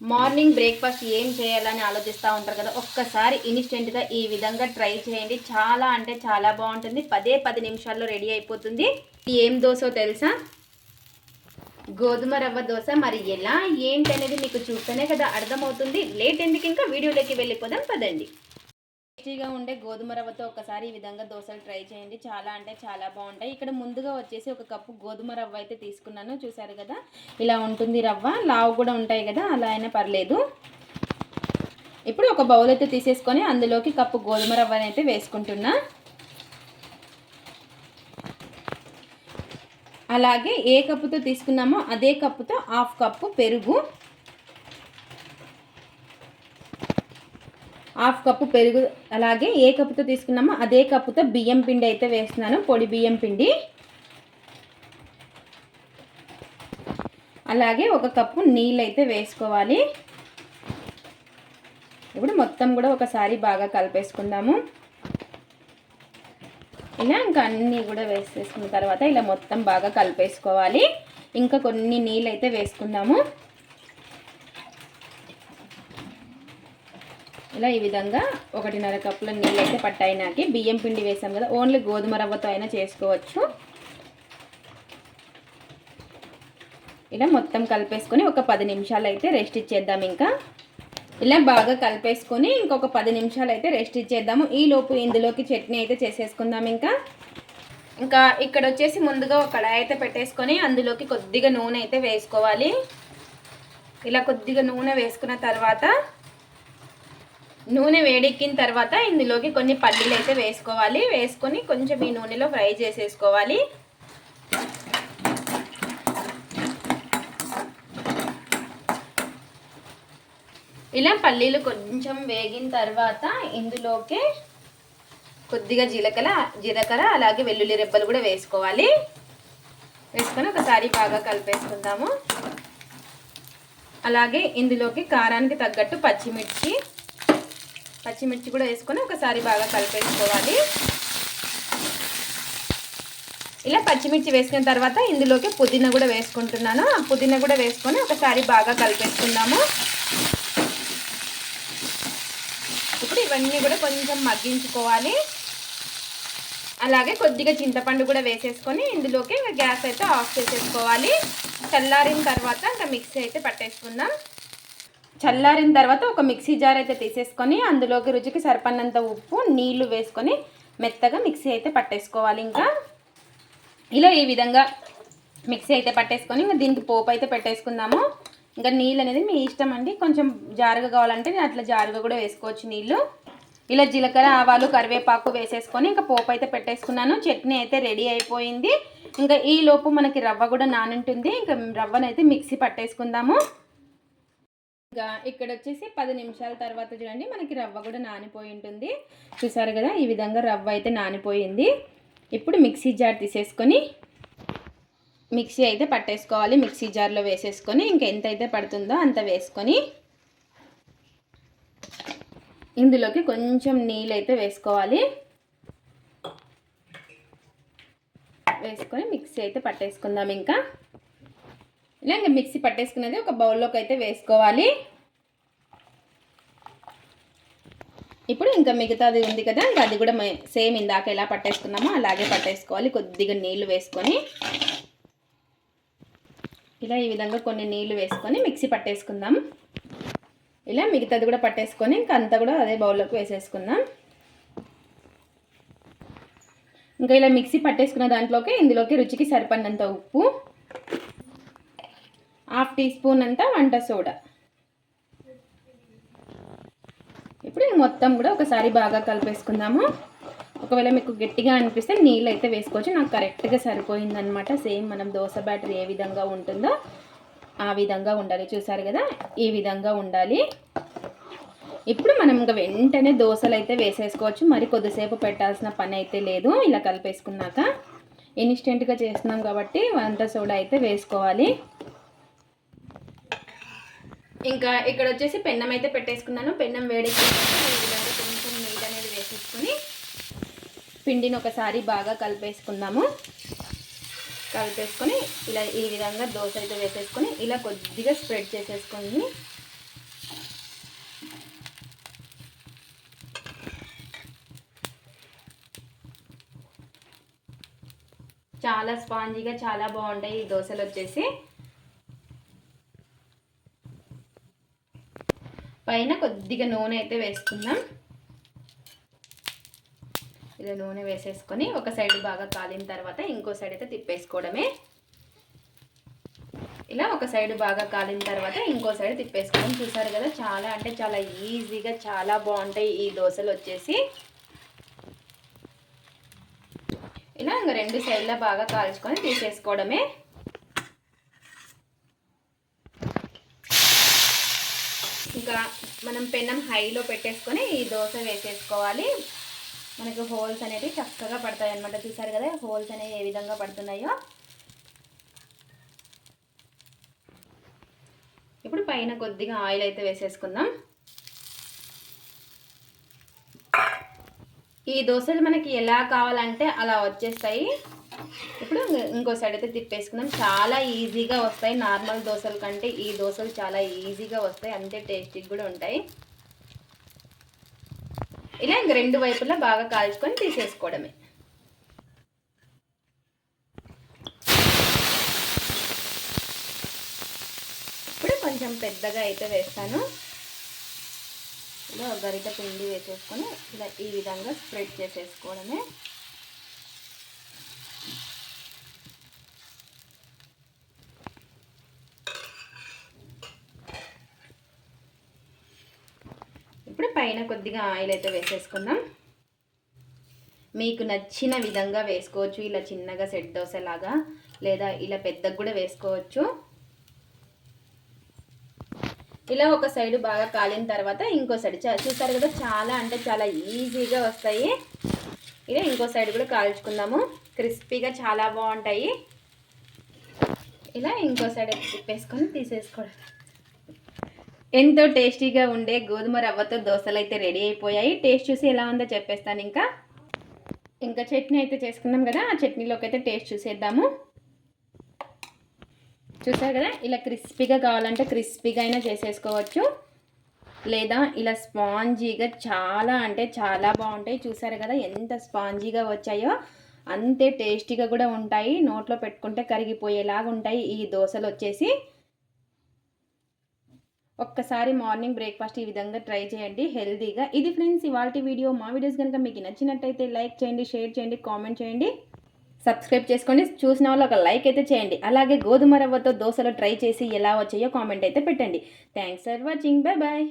Morning breakfast ఏం చేయాలని ఆలోచిస్తూ ఉంటారు కదా ఒక్కసారి ఇన్స్టెంట్గా ఈ విధంగా ట్రై చేయండి. చాలా అంటే చాలా బాగుంటుంది. పదే పది నిమిషాల్లో రెడీ అయిపోతుంది. ఏం దోశో తెలుసా? గోధుమ రవ్వ దోశ. మరి ఎలా? ఏంటి అనేది మీకు చూస్తేనే కదా అర్థమవుతుంది. లేట్ ఎందుకు ఇంకా? వీడియోలోకి వెళ్ళిపోదాం. పదండి. టేస్టీగా ఉండే గోధుమ రవ్వతో ఒకసారి ఈ విధంగా దోశలు ట్రై చేయండి. చాలా అంటే చాలా బాగుంటాయి. ఇక్కడ ముందుగా వచ్చేసి ఒక కప్పు గోధుమ రవ్వ అయితే తీసుకున్నాను. చూసారు కదా? ఇలా ఉంటుంది రవ్వ. లావు కూడా ఉంటాయి కదా? అలా అయినా పర్లేదు. ఇప్పుడు ఒక బౌల్ అయితే తీసేసుకొని అందులోకి కప్పు గోధుమ రవ్వని అయితే వేసుకుంటున్నా. అలాగే ఏ కప్పుతో తీసుకున్నామో అదే కప్పుతో హాఫ్ కప్పు పెరుగు. హాఫ్ కప్పు పెరుగు అలాగే ఏ కప్పుతో తీసుకున్నామో అదే కప్పుతో బియ్యం పిండి అయితే వేస్తున్నాను. పొడి బియ్యం పిండి. అలాగే ఒక కప్పు నీళ్ళు అయితే వేసుకోవాలి. ఇప్పుడు మొత్తం కూడా ఒకసారి బాగా కలిపేసుకుందాము. ఇలా ఇంకా అన్నీ కూడా వేసేసుకున్న తర్వాత ఇలా మొత్తం బాగా కలిపేసుకోవాలి. ఇంకా కొన్ని నీళ్ళు అయితే వేసుకుందాము. ఇలా ఈ విధంగా ఒకటిన్నర కప్పుల నీళ్ళు అయితే పట్టాయి నాకి బియ్యం పిండి వేసాం కదా ఓన్లీ గోధుమ రవ్వతో అయినా చేసుకోవచ్చు. ఇలా మొత్తం కలిపేసుకొని ఒక పది నిమిషాలు అయితే రెస్ట్ ఇచ్చేద్దాం ఇంకా. ఇలా బాగా కలిపేసుకొని ఇంకొక పది నిమిషాలు అయితే రెస్ట్ ఇచ్చేద్దాము. ఈ లోపు ఇందులోకి చట్నీ అయితే చేసేసుకుందాం ఇంకా. ఇంకా ఇక్కడ వచ్చేసి ముందుగా ఒక కడాయి అయితే పెట్టేసుకొని అందులోకి కొద్దిగా నూనె అయితే వేసుకోవాలి. ఇలా కొద్దిగా నూనె వేసుకున్న తర్వాత నూనె వేడెక్కిన తర్వాత ఇందులోకి కొన్ని పల్లీలు అయితే వేసుకోవాలి. వేసుకొని కొంచెం ఈ నూనెలో ఫ్రై చేసేసుకోవాలి. ఇలా పల్లీలు కొంచెం వేగిన తర్వాత ఇందులోకి కొద్దిగా జీలకర్ర జీలకర్ర అలాగే వెల్లుల్లి రెబ్బలు కూడా వేసుకోవాలి. వేసుకొని ఒకసారి బాగా కలిపేసుకుందాము. అలాగే ఇందులోకి కారానికి తగ్గట్టు పచ్చిమిర్చి పచ్చిమిర్చి కూడా వేసుకొని ఒకసారి బాగా కలిపేసుకోవాలి. ఇలా పచ్చిమిర్చి వేసుకున్న తర్వాత ఇందులోకి పుదీనా కూడా వేసుకుంటున్నాను. ఆ పుదీనా కూడా వేసుకొని ఒకసారి బాగా కలిపేసుకుందాము. ఇప్పుడు ఇవన్నీ కూడా కొంచెం మగ్గించుకోవాలి. అలాగే కొద్దిగా చింతపండు కూడా వేసేసుకొని ఇందులోకి గ్యాస్ అయితే ఆఫ్ చేసేసుకోవాలి. చల్లారిన తర్వాత ఇంకా మిక్సీ అయితే పట్టేసుకుందాం. చల్లారిన తర్వాత ఒక మిక్సీ జార్ అయితే తీసేసుకొని అందులోకి రుచికి సరిపడినంత ఉప్పు నీళ్ళు వేసుకొని మెత్తగా మిక్సీ అయితే పట్టేసుకోవాలి. ఇంకా ఇలా ఈ విధంగా మిక్సీ అయితే పట్టేసుకొని ఇంకా దీనికి పోపు అయితే పెట్టేసుకుందాము. ఇంకా నీళ్ళు అనేది మీ ఇష్టం అండి. కొంచెం జారుగా కావాలంటే నేను అట్లా జారుగా కూడా వేసుకోవచ్చు నీళ్ళు. ఇలా జీలకర్ర ఆవాలు కరివేపాకు వేసేసుకొని ఇంకా పోపు అయితే పెట్టేసుకున్నాను. చట్నీ అయితే రెడీ అయిపోయింది. ఇంకా ఈ లోపు మనకి రవ్వ కూడా నానుంటుంది. ఇంకా రవ్వనైతే మిక్సీ పట్టేసుకుందాము. ఇక్కడ వచ్చేసి పది నిమిషాల తర్వాత చూడండి మనకి రవ్వ కూడా నానిపోయి ఉంటుంది. చూసారు కదా ఈ విధంగా రవ్వ అయితే నానిపోయింది. ఇప్పుడు మిక్సీ జార్ తీసేసుకొని మిక్సీ అయితే పట్టేసుకోవాలి. మిక్సీ జార్లో వేసేసుకొని ఇంకా ఎంత అయితే పడుతుందో అంత వేసుకొని ఇందులోకి కొంచెం నీళ్ళు అయితే వేసుకోవాలి. వేసుకొని మిక్సీ అయితే పట్టేసుకుందాం ఇంకా. ఇలా ఇంకా మిక్సీ పట్టేసుకున్నది ఒక బౌల్లోకి అయితే వేసుకోవాలి. ఇప్పుడు ఇంకా మిగతాది ఉంది కదా ఇంకా అది కూడా సేమ్ ఇందాక ఎలా పట్టేసుకున్నామో అలాగే పట్టేసుకోవాలి కొద్దిగా నీళ్ళు వేసుకొని. ఇలా ఈ విధంగా కొన్ని నీళ్ళు వేసుకొని మిక్సీ పట్టేసుకుందాం. ఇలా మిగతాది కూడా పట్టేసుకొని ఇంకా అంతా కూడా అదే బౌల్లోకి వేసేసుకుందాం. ఇంకా ఇలా మిక్సీ పట్టేసుకున్న దాంట్లోకి ఇందులోకి రుచికి సరిపడినంత ఉప్పు. హాఫ్ టీ స్పూన్ అంతా వంట సోడా. ఇప్పుడు మొత్తం కూడా ఒకసారి బాగా కలిపేసుకుందాము. ఒకవేళ మీకు గట్టిగా అనిపిస్తే నీళ్ళు అయితే వేసుకోవచ్చు. నాకు కరెక్ట్గా సరిపోయిందనమాట సేమ్ మనం దోశ బ్యాటర్ ఏ విధంగా ఉంటుందో ఆ విధంగా ఉండాలి. చూసారు కదా? ఈ విధంగా ఉండాలి. ఇప్పుడు మనం ఇంకా వెంటనే దోశలు అయితే వేసేసుకోవచ్చు. మరి కొద్దిసేపు పెట్టాల్సిన పని అయితే లేదు. ఇలా కలిపేసుకున్నాక ఇన్స్టెంట్గా చేస్తున్నాం కాబట్టి వంట సోడా అయితే వేసుకోవాలి. ఇంకా ఇక్కడ వచ్చేసి పెన్నం అయితే పెట్టేసుకున్నాను. పెన్నం వేడెక్కినాక కొంచెం నీట్ అనేది వేసేసుకుని పిండిని ఒకసారి బాగా కలిపేసుకుందాము. కలిపేసుకొని ఇలా ఈ విధంగా దోశ అయితే వేసేసుకొని ఇలా కొద్దిగా స్ప్రెడ్ చేసేసుకొని చాలా స్పాంజీగా చాలా బాగుంటాయి ఈ దోశలు వచ్చేసి. పైన కొద్దిగా నూనె అయితే వేసుకుందాం. ఇలా నూనె వేసేసుకొని ఒక సైడ్ బాగా కాలిన తర్వాత ఇంకో సైడ్ అయితే తిప్పేసుకోవడమే. ఇలా ఒక సైడ్ బాగా కాలిన తర్వాత ఇంకో సైడ్ తిప్పేసుకోవడం చూసారు కదా చాలా అంటే చాలా ఈజీగా చాలా బాగుంటాయి ఈ దోశలు వచ్చేసి. ఇలా ఇంకా రెండు సైడ్ల బాగా కాల్చుకొని తీసేసుకోవడమే. ఇంకా మనం పెన్నం హైలో పెట్టేసుకొని ఈ దోశ వేసేసుకోవాలి. మనకు హోల్స్ అనేవి చక్కగా పడతాయి అనమాట చూసారు కదా హోల్స్ అనేవి ఏ విధంగా పడుతున్నాయో. ఇప్పుడు పైన కొద్దిగా ఆయిల్ అయితే వేసేసుకుందాం. ఈ దోశలు మనకి ఎలా కావాలంటే అలా వచ్చేస్తాయి. ఇప్పుడు ఇంకో సైడ్ అయితే తిప్పేసుకుందాం. చాలా ఈజీగా వస్తాయి. నార్మల్ దోశల కంటే ఈ దోశలు చాలా ఈజీగా వస్తాయి. అంతే టేస్టీగా కూడా ఉంటాయి. ఇలా ఇంక రెండు వైపులా బాగా కాల్చుకొని తీసేసుకోవడమే. ఇప్పుడు కొంచెం పెద్దగా అయితే వేస్తాను. ఇలా గరిట పిండి వేసేసుకొని ఇలా ఈ విధంగా స్ప్రెడ్ చేసేసుకోవడమే ఇప్పుడు పైన కొద్దిగా ఆయిల్ అయితే వేసేసుకుందాం. మీకు నచ్చిన విధంగా వేసుకోవచ్చు. ఇలా చిన్నగా సెట్ దోశలాగా లేదా ఇలా పెద్దగా కూడా వేసుకోవచ్చు. ఇలా ఒక సైడ్ బాగా కాలిన తర్వాత ఇంకో సైడ్ చూసారు కదా చాలా అంటే చాలా ఈజీగా వస్తాయి. ఇలా ఇంకో సైడ్ కూడా కాల్చుకుందాము. క్రిస్పీగా చాలా బాగుంటాయి. ఇలా ఇంకో సైడ్ తిప్పేసుకొని తీసేసుకోవడం ఎంతో టేస్టీగా ఉండే గోధుమ రవ్వతో దోశలు అయితే రెడీ అయిపోయాయి. టేస్ట్ చూసి ఎలా ఉందో చెప్పేస్తాను ఇంకా. ఇంకా చట్నీ అయితే చేసుకున్నాం కదా ఆ చట్నీలోకి అయితే టేస్ట్ చూసేద్దాము. చూసారు కదా ఇలా క్రిస్పీగా కావాలంటే క్రిస్పీగా అయినా చేసేసుకోవచ్చు. లేదా ఇలా స్పాంజీగా చాలా అంటే చాలా బాగుంటాయి. చూసారు కదా ఎంత స్పాంజీగా వచ్చాయో. అంతే టేస్టీగా కూడా ఉంటాయి. నోట్లో పెట్టుకుంటే కరిగిపోయేలాగా ఉంటాయి ఈ దోశలు వచ్చేసి. ఒక్కసారి మార్నింగ్ బ్రేక్ఫాస్ట్ ఈ విధంగా ట్రై చేయండి హెల్తీగా. ఇది ఫ్రెండ్స్ ఇవాళ వీడియో. మా వీడియోస్ కనుక మీకు నచ్చినట్టయితే లైక్ చేయండి షేర్ చేయండి కామెంట్ చేయండి. సబ్స్క్రైబ్ చేసుకోండి చూసిన వాళ్ళు ఒక లైక్ అయితే చేయండి. అలాగే గోధుమ రవ్వతో దోశలు ట్రై చేసి ఎలా వచ్చాయో కామెంట్ అయితే పెట్టండి. Thanks for watching. Bye bye